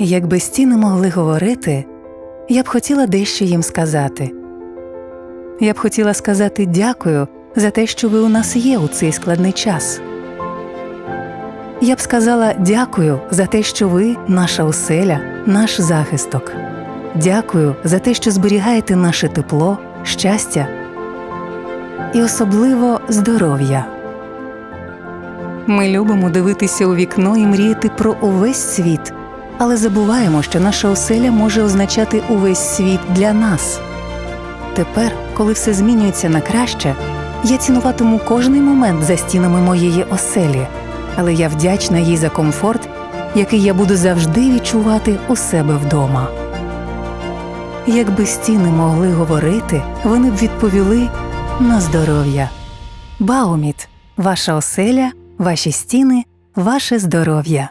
Якби стіни могли говорити, я б хотіла дещо їм сказати. Я б хотіла сказати дякую за те, що ви у нас є у цей складний час. Я б сказала дякую за те, що ви наша оселя, наш захисток. Дякую за те, що зберігаєте наше тепло, щастя і особливо здоров'я. Ми любимо дивитися у вікно і мріяти про увесь світ, але забуваємо, що наша оселя може означати увесь світ для нас. Тепер, коли все змінюється на краще, я цінуватиму кожний момент за стінами моєї оселі, але я вдячна їй за комфорт, який я буду завжди відчувати у себе вдома. Якби стіни могли говорити, вони б відповіли на здоров'я. Бауміт, ваша оселя, ваші стіни, ваше здоров'я.